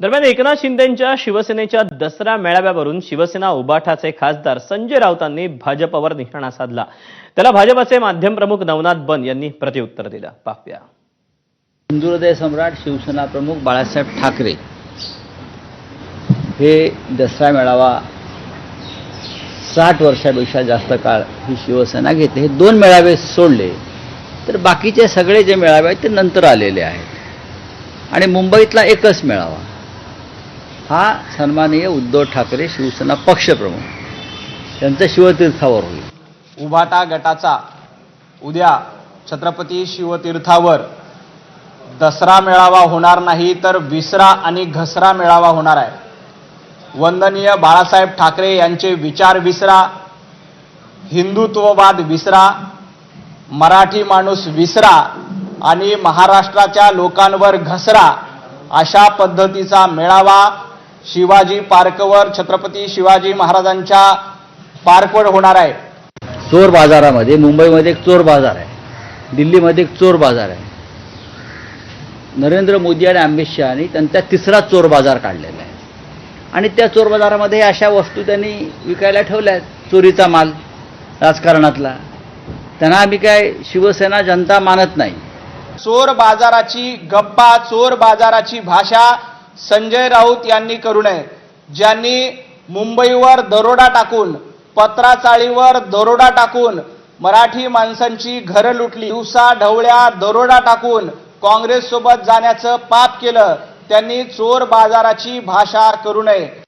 दरम्यान एकनाथ शिंदेंच्या शिवसेनेच्या दसरा मेळाव्यावरून शिवसेना उबाठाचे खासदार संजय राऊतांनी भाजपवर निशाणा साधला. त्याला भाजपचे माध्यम प्रमुख नवनाथ बन यांनी प्रत्युत्तर दिलं. पाहूया. हिंदुहृदय सम्राट शिवसेना प्रमुख बाळासाहेब ठाकरे हे दसरा मेळावा साठ वर्षापेक्षा जास्त काळ ही शिवसेना घेते. हे दोन मेळावे सोडले. तर बाकीचे सगळे जे मेळावे आहेत ते नंतर आलेले आहेत. आणि मुंबईतला एकच मेळावा. हा सन्माननीय उद्धव ठाकरे शिवसेना पक्षप्रमुख. त्यांचा शिवतीर्थावर होईल. उभाटा गटाचा उद्या छत्रपती शिवतीर्थावर दसरा मेळावा होणार नाही तर विसरा आणि घसरा मेळावा होणार आहे. वंदनीय बाळासाहेब ठाकरे यांचे विचार विसरा हिंदुत्ववाद विसरा मराठी माणूस विसरा आणि महाराष्ट्राच्या लोकांवर घसरा अशा पद्धतीचा मेळावा शिवाजी पार्कवर छत्रपती शिवाजी महाराजांच्या पार्कवर होणार आहे. चोर बाजारामध्ये मुंबईमध्ये एक चोर बाजार आहे. दिल्लीमध्ये एक चोर बाजार आहे. नरेंद्र मोदी आणि अमित शहानी त्यांचा तिसरा चोर बाजार काढलेला आहे. आणि त्या चोर बाजारामध्ये अशा वस्तू त्यांनी विकायला ठेवल्या आहेत. चोरीचा माल राजकारणातला. त्यांना आम्ही काय शिवसेना जनता मानत नाही. चोर बाजाराची गप्पा चोर बाजाराची भाषा संजय राऊत यांनी करू नये. ज्यांनी मुंबईवर दरोडा टाकून पत्राचाळीवर दरोडा टाकून मराठी माणसांची घरं लुटली दिवसा ढवळ्या दरोडा टाकून काँग्रेस सोबत जाण्याचं पाप केलं त्यांनी चोर बाजाराची भाषा करू नये.